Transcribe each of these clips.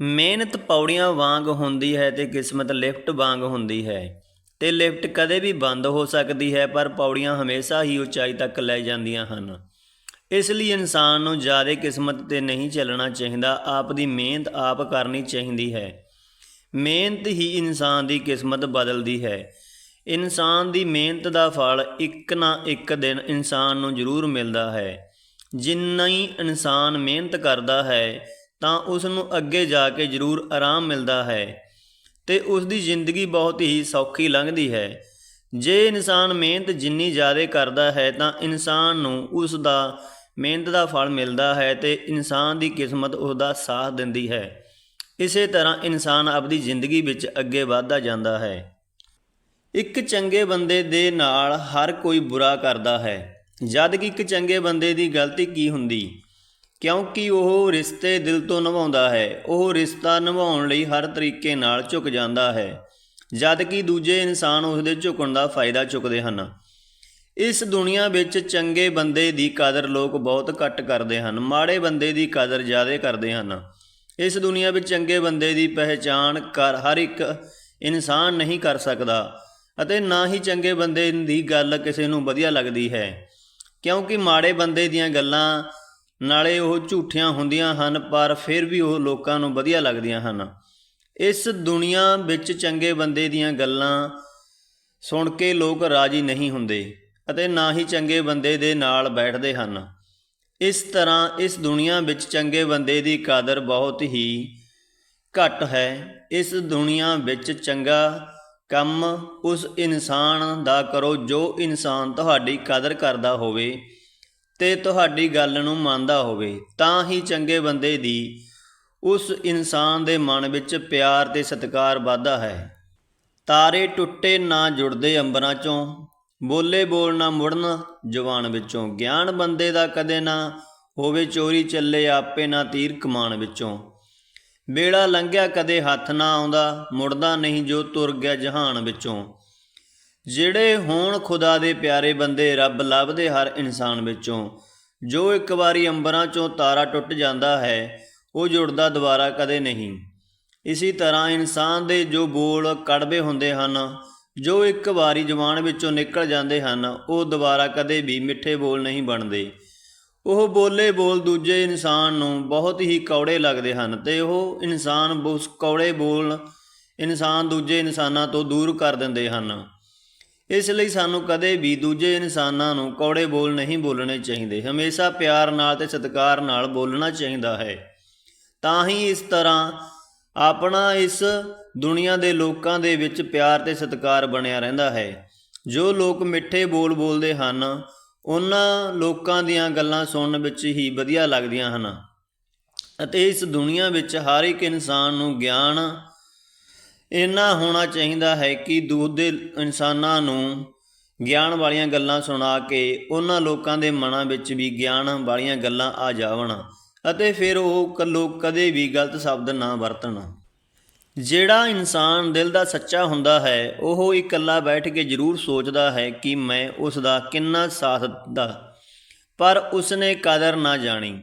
ਮਿਹਨਤ ਪੌੜੀਆਂ ਵਾਂਗ ਹੁੰਦੀ ਹੈ ਤੇ ਕਿਸਮਤ ਲਿਫਟ ਵਾਂਗ ਹੁੰਦੀ ਹੈ। ਤੇ ਲਿਫਟ ਕਦੇ ਵੀ ਬੰਦ ਹੋ ਸਕਦੀ ਹੈ, ਪਰ ਪੌੜੀਆਂ ਹਮੇਸ਼ਾ ਹੀ ਉਚਾਈ ਤੱਕ ਲੈ ਜਾਂਦੀਆਂ ਹਨ। ਇਸ ਲਈ ਇਨਸਾਨ ਨੂੰ ਜ਼ਿਆਦਾ ਕਿਸਮਤ ਤੇ ਨਹੀਂ ਚੱਲਣਾ ਚਾਹੀਦਾ, ਆਪ ਦੀ ਮਿਹਨਤ ਆਪ ਕਰਨੀ ਚਾਹੀਦੀ ਹੈ। ਮਿਹਨਤ ਹੀ ਇਨਸਾਨ ਦੀ ਕਿਸਮਤ ਬਦਲਦੀ ਹੈ। ਇਨਸਾਨ ਦੀ ਮਿਹਨਤ ਦਾ ਫਲ ਇੱਕ ਨਾ ਇੱਕ ਦਿਨ ਇਨਸਾਨ ਨੂੰ ਜ਼ਰੂਰ ਮਿਲਦਾ ਹੈ। ਜਿੰਨਾ ਹੀ ਇਨਸਾਨ ਮਿਹਨਤ ਕਰਦਾ ਹੈ ਤਾਂ ਉਸ ਨੂੰ ਅੱਗੇ ਜਾ ਕੇ ਜ਼ਰੂਰ ਆਰਾਮ ਮਿਲਦਾ ਹੈ ਤੇ ਉਸ ਦੀ ਜ਼ਿੰਦਗੀ ਬਹੁਤ ਹੀ ਸੌਖੀ ਲੰਘਦੀ ਹੈ। ਜੇ ਇਨਸਾਨ ਮਿਹਨਤ ਜਿੰਨੀ ਜ਼ਿਆਦਾ ਕਰਦਾ ਹੈ ਤਾਂ ਇਨਸਾਨ ਨੂੰ ਉਸ ਦਾ ਮਿਹਨਤ ਦਾ ਫਲ ਮਿਲਦਾ ਹੈ ਤੇ ਇਨਸਾਨ ਦੀ ਕਿਸਮਤ ਉਸ ਦਾ ਸਾਥ ਦਿੰਦੀ ਹੈ। ਇਸੇ ਤਰ੍ਹਾਂ ਇਨਸਾਨ ਆਪਣੀ ਜ਼ਿੰਦਗੀ ਵਿੱਚ ਅੱਗੇ ਵਧਦਾ ਜਾਂਦਾ ਹੈ। ਇੱਕ ਚੰਗੇ ਬੰਦੇ ਦੇ ਨਾਲ ਹਰ ਕੋਈ ਬੁਰਾ ਕਰਦਾ ਹੈ। ਜਦ ਕਿ ਇੱਕ ਚੰਗੇ ਬੰਦੇ ਦੀ ਗਲਤੀ ਕੀ ਹੁੰਦੀ? ਕਿਉਂਕਿ ਉਹ ਰਿਸ਼ਤੇ ਦਿਲ ਤੋਂ ਨਿਭਾਉਂਦਾ ਹੈ, ਉਹ ਰਿਸ਼ਤਾ ਨਿਭਾਉਣ ਲਈ ਹਰ ਤਰੀਕੇ ਨਾਲ ਝੁਕ ਜਾਂਦਾ ਹੈ, ਜਦ ਕਿ ਦੂਜੇ ਇਨਸਾਨ ਉਸ ਦੇ ਝੁਕਣ ਦਾ ਫਾਇਦਾ ਚੁੱਕਦੇ ਹਨ। ਇਸ ਦੁਨੀਆ ਵਿੱਚ ਚੰਗੇ ਬੰਦੇ ਦੀ ਕਦਰ ਲੋਕ ਬਹੁਤ ਘੱਟ ਕਰਦੇ ਹਨ, ਮਾੜੇ ਬੰਦੇ ਦੀ ਕਦਰ ਜ਼ਿਆਦਾ ਕਰਦੇ ਹਨ। ਇਸ ਦੁਨੀਆ ਵਿੱਚ ਚੰਗੇ ਬੰਦੇ ਦੀ ਪਹਿਚਾਣ ਕਰ ਹਰ ਇੱਕ ਇਨਸਾਨ ਨਹੀਂ ਕਰ ਸਕਦਾ, ਅਤੇ ਨਾ ਹੀ ਚੰਗੇ ਬੰਦੇ ਦੀ ਗੱਲ ਕਿਸੇ ਨੂੰ ਵਧੀਆ ਲੱਗਦੀ ਹੈ। ਕਿਉਂਕਿ ਮਾੜੇ ਬੰਦੇ ਦੀਆਂ ਗੱਲਾਂ ਨਾਲੇ ਉਹ ਝੂਠੀਆਂ ਹੁੰਦੀਆਂ ਹਨ, ਪਰ ਫਿਰ ਵੀ ਉਹ ਲੋਕਾਂ ਨੂੰ ਵਧੀਆ ਲੱਗਦੀਆਂ ਹਨ। ਇਸ ਦੁਨੀਆ ਵਿੱਚ ਚੰਗੇ ਬੰਦੇ ਦੀਆਂ ਗੱਲਾਂ ਸੁਣ ਕੇ ਲੋਕ ਰਾਜੀ ਨਹੀਂ ਹੁੰਦੇ ਅਤੇ ਨਾ ਹੀ ਚੰਗੇ ਬੰਦੇ ਦੇ ਨਾਲ ਬੈਠਦੇ ਹਨ। ਇਸ ਤਰ੍ਹਾਂ ਇਸ ਦੁਨੀਆ ਵਿੱਚ ਚੰਗੇ ਬੰਦੇ ਦੀ ਕਦਰ ਬਹੁਤ ਹੀ ਘੱਟ ਹੈ। ਇਸ ਦੁਨੀਆ ਵਿੱਚ ਚੰਗਾ ਕੰਮ ਉਸ ਇਨਸਾਨ ਦਾ ਕਰੋ ਜੋ ਇਨਸਾਨ ਤੁਹਾਡੀ ਕਦਰ ਕਰਦਾ ਹੋਵੇ। ਤੇ ਤੁਹਾਡੀ ਗੱਲ ਨੂੰ ਮੰਨਦਾ ਹੋਵੇ, ਤਾਂ ਹੀ ਚੰਗੇ ਬੰਦੇ ਦੀ ਉਸ ਇਨਸਾਨ ਦੇ ਮਨ ਵਿੱਚ ਪਿਆਰ ਤੇ ਸਤਿਕਾਰ ਵੱਧਦਾ ਹੈ। ਤਾਰੇ ਟੁੱਟੇ ਨਾ ਜੁੜਦੇ ਅੰਬਰਾਂ ਚੋਂ, ਬੋਲੇ ਬੋਲ ਨਾ ਮੁੜਨ ਜਵਾਨ ਵਿੱਚੋਂ। ਗਿਆਨ ਬੰਦੇ ਦਾ ਕਦੇ ਨਾ ਹੋਵੇ ਚੋਰੀ ਚੱਲੇ ਆਪੇ ਨਾ ਤੀਰ ਕਮਾਨ ਵਿੱਚੋਂ। ਬੇੜਾ ਲੰਘਿਆ ਕਦੇ ਹੱਥ ਨਾ ਆਉਂਦਾ, ਮੁੜਦਾ ਨਹੀਂ ਜੋ ਤੁਰ ਗਿਆ ਜਹਾਨ ਵਿੱਚੋਂ। ਜਿਹੜੇ ਹੋਣ ਖੁਦਾ ਦੇ ਪਿਆਰੇ ਬੰਦੇ ਰੱਬ ਲੱਭਦੇ ਹਰ ਇਨਸਾਨ ਵਿੱਚੋਂ, ਜੋ ਇੱਕ ਵਾਰੀ ਅੰਬਰਾਂ ਚੋਂ ਤਾਰਾ ਟੁੱਟ ਜਾਂਦਾ ਹੈ, ਉਹ ਜੁੜਦਾ ਦੁਬਾਰਾ ਕਦੇ ਨਹੀਂ। ਇਸੇ ਤਰ੍ਹਾਂ ਇਨਸਾਨ ਦੇ ਜੋ ਬੋਲ ਕੜਵੇ ਹੁੰਦੇ ਹਨ, ਜੋ ਇੱਕ ਵਾਰੀ ਜ਼ੁਬਾਨ ਵਿੱਚੋਂ ਨਿਕਲ ਜਾਂਦੇ ਹਨ, ਉਹ ਦੁਬਾਰਾ ਕਦੇ ਵੀ ਮਿੱਠੇ ਬੋਲ ਨਹੀਂ ਬਣਦੇ। ਉਹ ਬੋਲੇ ਬੋਲ ਦੂਜੇ ਇਨਸਾਨ ਨੂੰ ਬਹੁਤ ਹੀ ਕੌੜੇ ਲੱਗਦੇ ਹਨ ਤੇ ਉਹ ਇਨਸਾਨ ਉਸ ਕੌੜੇ ਬੋਲ ਇਨਸਾਨ ਦੂਜੇ ਇਨਸਾਨਾਂ ਤੋਂ ਦੂਰ ਕਰ ਦਿੰਦੇ ਹਨ। ਇਸ ਲਈ ਸਾਨੂੰ ਕਦੇ ਵੀ ਦੂਜੇ ਇਨਸਾਨਾਂ ਨੂੰ ਕੌੜੇ ਬੋਲ ਨਹੀਂ ਬੋਲਣੇ ਚਾਹੀਦੇ। ਹਮੇਸ਼ਾ ਪਿਆਰ ਨਾਲ ਤੇ ਸਤਿਕਾਰ ਨਾਲ ਬੋਲਣਾ ਚਾਹੀਦਾ ਹੈ। ਤਾਂ ਹੀ ਇਸ ਤਰ੍ਹਾਂ ਆਪਣਾ ਇਸ ਦੁਨੀਆ ਦੇ ਲੋਕਾਂ ਦੇ ਵਿੱਚ ਪਿਆਰ ਤੇ ਸਤਿਕਾਰ ਬਣਿਆ ਰਹਿੰਦਾ ਹੈ। ਜੋ ਲੋਕ ਮਿੱਠੇ ਬੋਲ ਬੋਲਦੇ ਹਨ, ਉਹਨਾਂ ਲੋਕਾਂ ਦੀਆਂ ਗੱਲਾਂ ਸੁਣਨ ਵਿੱਚ ਹੀ ਵਧੀਆ ਲੱਗਦੀਆਂ ਹਨ। ਅਤੇ ਇਸ ਦੁਨੀਆ ਵਿੱਚ ਹਰ ਇੱਕ ਇਨਸਾਨ ਨੂੰ ਗਿਆਨ ਇੰਨਾ ਹੋਣਾ ਚਾਹੀਦਾ ਹੈ ਕਿ ਦੂਜੇ ਇਨਸਾਨਾਂ ਨੂੰ ਗਿਆਨ ਵਾਲੀਆਂ ਗੱਲਾਂ ਸੁਣਾ ਕੇ ਉਹਨਾਂ ਲੋਕਾਂ ਦੇ ਮਨਾਂ ਵਿੱਚ ਵੀ ਗਿਆਨ ਵਾਲੀਆਂ ਗੱਲਾਂ ਆ ਜਾਵਣ ਅਤੇ ਫਿਰ ਉਹ ਕ- ਲੋਕ ਕਦੇ ਵੀ ਗਲਤ ਸ਼ਬਦ ਨਾ ਵਰਤਣ। ਜਿਹੜਾ ਇਨਸਾਨ ਦਿਲ ਦਾ ਸੱਚਾ ਹੁੰਦਾ ਹੈ, ਉਹ ਇਕੱਲਾ ਬੈਠ ਕੇ ਜ਼ਰੂਰ ਸੋਚਦਾ ਹੈ ਕਿ ਮੈਂ ਉਸ ਦਾ ਕਿੰਨਾ ਸਾਥ ਦਾ ਪਰ ਉਸਨੇ ਕਦਰ ਨਾ ਜਾਣੀ।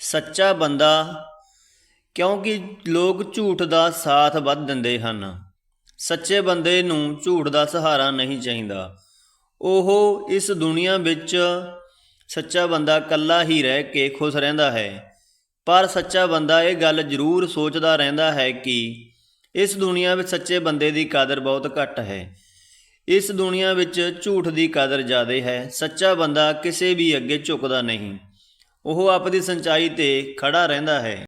ਸੱਚਾ ਬੰਦਾ ਕਿਉਂਕਿ ਲੋਕ ਝੂਠ ਦਾ ਸਾਥ ਵੱਧ ਦਿੰਦੇ ਹਨ। ਸੱਚੇ ਬੰਦੇ ਨੂੰ ਝੂਠ ਦਾ ਸਹਾਰਾ ਨਹੀਂ ਚਾਹੀਦਾ। ਉਹ ਇਸ ਦੁਨੀਆ ਵਿੱਚ ਸੱਚਾ ਬੰਦਾ ਇਕੱਲਾ ਹੀ ਰਹਿ ਕੇ ਖੁਸ਼ ਰਹਿੰਦਾ ਹੈ। ਪਰ ਸੱਚਾ ਬੰਦਾ ਇਹ ਗੱਲ ਜ਼ਰੂਰ ਸੋਚਦਾ ਰਹਿੰਦਾ ਹੈ ਕਿ ਇਸ ਦੁਨੀਆ ਵਿੱਚ ਸੱਚੇ ਬੰਦੇ ਦੀ ਕਦਰ ਬਹੁਤ ਘੱਟ ਹੈ। ਇਸ ਦੁਨੀਆ ਵਿੱਚ ਝੂਠ ਦੀ ਕਦਰ ਜ਼ਿਆਦਾ ਹੈ। ਸੱਚਾ ਬੰਦਾ ਕਿਸੇ ਵੀ ਅੱਗੇ ਝੁਕਦਾ ਨਹੀਂ। ਉਹ ਆਪਣੀ ਸੱਚਾਈ ਤੇ ਖੜਾ ਰਹਿੰਦਾ ਹੈ।